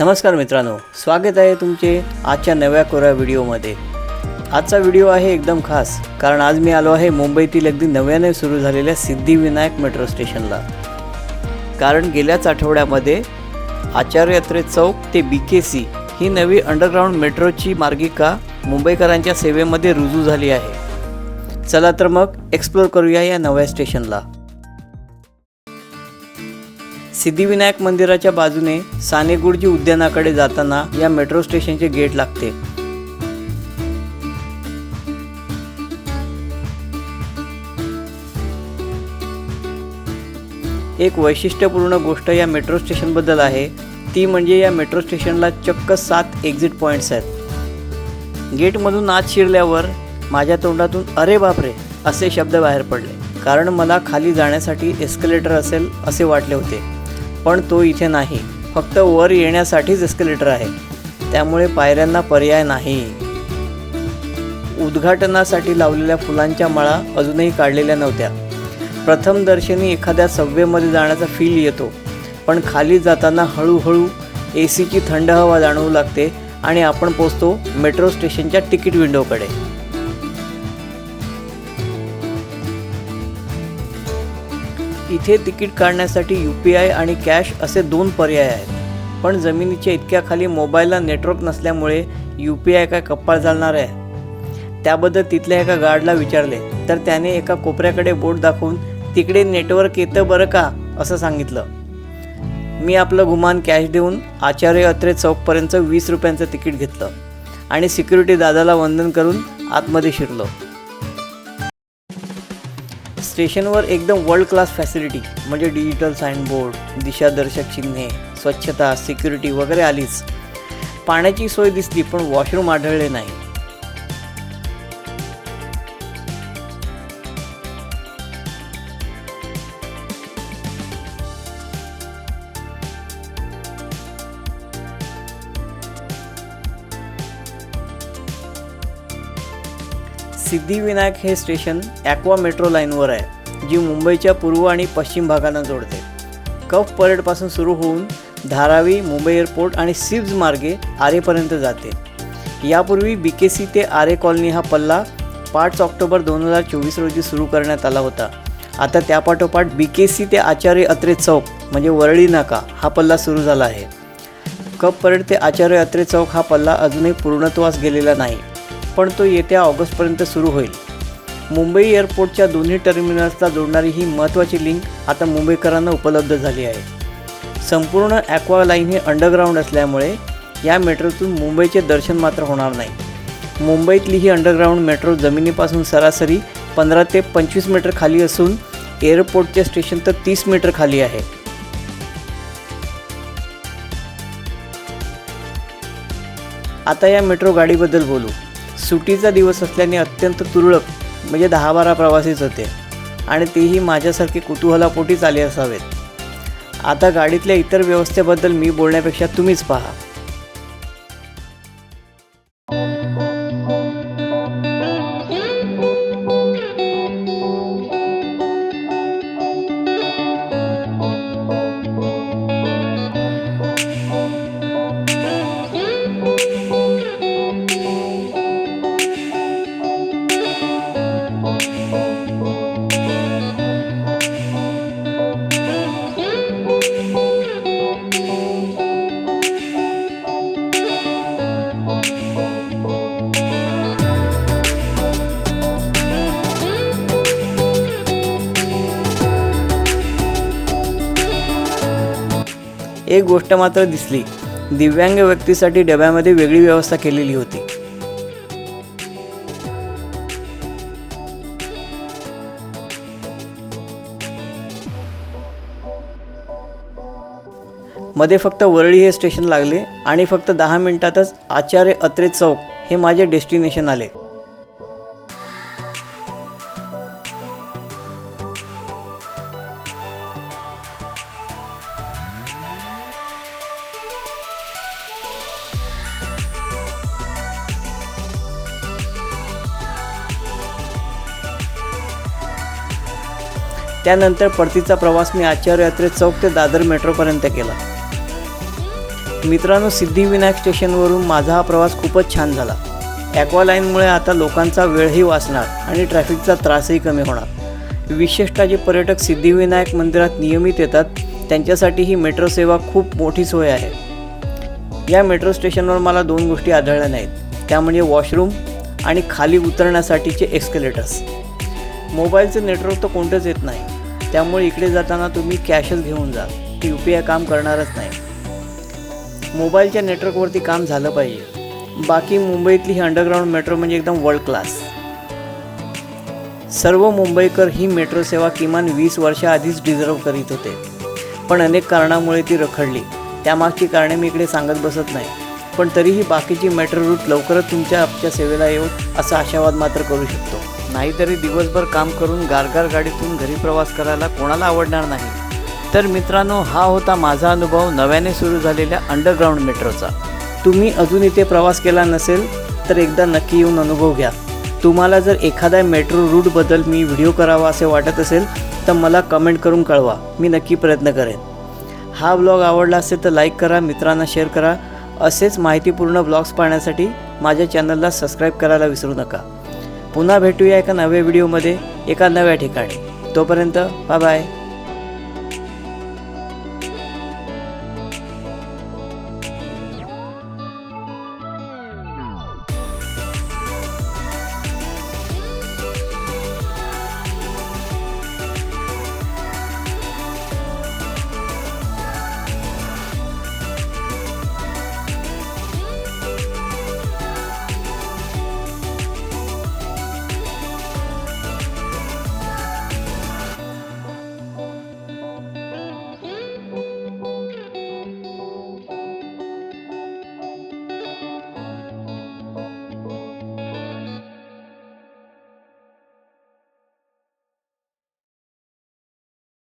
नमस्कार मित्रांनो स्वागत आहे तुमचे आजच्या नव्या कोऱ्या व्हिडिओमध्ये. आजचा व्हिडिओ आहे एकदम खास कारण आज मी आलो आहे मुंबईतील अगदी नव्याने सुरू झालेल्या सिद्धिविनायक मेट्रो स्टेशनला. कारण गेल्याच आठवड्यामध्ये आचार्य यात्रे चौक ते बी के सी ही नवी अंडरग्राऊंड मेट्रोची मार्गिका मुंबईकरांच्या सेवेमध्ये रुजू झाली आहे. चला तर मग एक्सप्लोर करूया या नव्या स्टेशनला. सिद्धिविनायक मंदिराच्या बाजूने सानेगुडजी उद्यानाकडे जाताना या मेट्रो स्टेशनचे गेट लागते. एक वैशिष्ट्यपूर्ण गोष्ट या मेट्रो स्टेशनबद्दल आहे ती म्हणजे या मेट्रो स्टेशनला चक्क सात एक्झिट पॉईंट्स आहेत. गेटमधून आत शिरल्यावर माझ्या तोंडातून अरे बापरे असे शब्द बाहेर पडले कारण मला खाली जाण्यासाठी एस्कलेटर असेल असे वाटले होते. पण तो इथे नाही. फक्त वर येण्यासाठीच एस्केलेटर आहे. त्यामुळे पायऱ्यांना पर्याय नाही. उद्घाटनासाठी लावलेल्या फुलांच्या माळा अजूनही काढलेल्या नव्हत्या. प्रथमदर्शनी एखाद्या सव्वेमध्ये जाण्याचा फील येतो. पण खाली जाताना हळूहळू ए सीची थंड हवा जाणवू लागते आणि आपण पोचतो मेट्रो स्टेशनच्या तिकीट विंडोकडे इथे तिकीट काढण्यासाठी यू पी आय आणि कॅश असे दोन पर्याय आहेत. पण जमिनीच्या इतक्या खाली मोबाईलला नेटवर्क नसल्यामुळे यू पी आय काय कप्पाळ चालणार आहे? त्याबद्दल तिथल्या एका गार्डला विचारले तर त्याने एका कोपऱ्याकडे बोट दाखवून तिकडे नेटवर्क येतं बरं का? असं सांगितलं. मी आपलं गुमान कॅश देऊन आचार्य अत्रे चौकपर्यंत वीस रुपयांचं तिकीट घेतलं आणि सिक्युरिटी दादाला वंदन करून आतमध्ये शिरलो. स्टेशनवर एकदम वर्ल्ड क्लास फॅसिलिटी म्हणजे डिजिटल साईनबोर्ड दिशादर्शक चिन्हे स्वच्छता सिक्युरिटी वगैरे आलीच. पाण्याची सोय दिसली पण वॉशरूम आढळले नाही. सिद्धिविनायक हे स्टेशन ॲक्वा मेट्रो लाईनवर आहे जी मुंबईच्या पूर्व आणि पश्चिम भागांना जोडते. कफ परेडपासून सुरू होऊन धारावी मुंबई एअरपोर्ट आणि सिब्ज मार्गे आरेपर्यंत जाते. यापूर्वी बी के सी ते आरे कॉलनी हा पल्ला पाच ऑक्टोबर दोन हजार चोवीस रोजी सुरू करण्यात आला होता. आता त्यापाठोपाठ बी के सी ते आचार्य अत्रे चौक म्हणजे वरळी नाका हा पल्ला सुरू झाला आहे. कप परेड ते आचार्य अत्रे चौक हा पल्ला अजूनही पूर्णत्वास गेलेला नाही. पण तो येत्या ऑगस्टपर्यंत सुरू होईल. मुंबई एअरपोर्टच्या दोन्ही टर्मिनल्सला जोडणारी ही महत्त्वाची लिंक आता मुंबईकरांना उपलब्ध झाली आहे. संपूर्ण ॲक्वा लाईन हे अंडरग्राऊंड असल्यामुळे या मेट्रोतून मुंबईचे दर्शन मात्र होणार नाही. मुंबईतली ही अंडरग्राऊंड मेट्रो जमिनीपासून सरासरी पंधरा ते पंचवीस मीटर खाली असून एअरपोर्टचे स्टेशन तर तीस मीटर खाली आहे. आता या मेट्रो गाडीबद्दल बोलू. सुटीचा दिवस असल्याने अत्यंत तुरळक म्हणजे दहा बारा प्रवासीच होते. आणि तेही माझ्यासारखे कुतूहलापोटीच आले असावेत. आता गाडीतल्या इतर व्यवस्थेबद्दल मी बोलण्यापेक्षा तुम्हीच पहा. एक गोष्ट मात्र दिसली. दिव्यांग व्यक्तीसाठी डब्यामध्ये वेगळी व्यवस्था केलेली होती. मध्ये फक्त वरळी हे स्टेशन लागले आणि फक्त दहा मिनिटातच आचार्य अत्रे चौक हे माझे डेस्टिनेशन आले. त्यानंतर परतीचा प्रवास मी आचार्य यात्रेत चौक ते दादर मेट्रोपर्यंत केला. मित्रांनो सिद्धिविनायक स्टेशनवरून माझा हा प्रवास खूपच छान झाला. ॲक्वा लाईनमुळे आता लोकांचा वेळही वाचणार आणि ट्रॅफिकचा त्रासही कमी होणार. विशेषतः जे पर्यटक सिद्धिविनायक मंदिरात नियमित येतात त्यांच्यासाठी ही मेट्रो सेवा खूप मोठी सोय आहे. या मेट्रो स्टेशनवर मला दोन गोष्टी आढळल्या नाहीत. त्या म्हणजे वॉशरूम आणि खाली उतरण्यासाठीचे एक्स्केलेटर्स मोबाईलचं नेटवर्क तर कोणतंच येत नाही. त्यामुळे इकडे जाताना तुम्ही कॅशच घेऊन जा. यू पी आय काम करणारच नाही. मोबाईलच्या नेटवर्कवरती काम झालं पाहिजे. बाकी मुंबईतली ही अंडरग्राऊंड मेट्रो म्हणजे एकदम वर्ल्ड क्लास सर्व मुंबईकर ही मेट्रो सेवा किमान वीस वर्षाआधीच डिझर्व करीत होते. पण अनेक कारणामुळे ती रखडली. त्यामागची कारणे मी इकडे सांगत बसत नाही. पण तरीही बाकीची मेट्रो रूट लवकरच तुमच्या आपच्या सेवेला येऊ असा आशावाद मात्र करू शकतो. नाहीतरी दिवसभर काम करून गारगार गाडीतून घरी प्रवास करायला कोणाला आवडणार नाही. तर मित्रांनो हा होता माझा अनुभव नव्याने सुरू झालेल्या अंडरग्राऊंड मेट्रोचा तुम्ही अजून इथे प्रवास केला नसेल तर एकदा नक्की येऊन अनुभव घ्या. तुम्हाला जर एखाद्या मेट्रो रूटबद्दल मी व्हिडिओ करावा असे वाटत असेल तर मला कमेंट करून कळवा. मी नक्की प्रयत्न करेन. हा ब्लॉग आवडला असेल तर लाईक करा मित्रांना शेअर करा. असेच माहितीपूर्ण ब्लॉग्स पाहण्यासाठी माझ्या चॅनलला सबस्क्राईब करायला विसरू नका. पुन्हा भेटूया एका नव्या व्हिडिओमध्ये एका नव्या ठिकाणी. तोपर्यंत बाय बाय.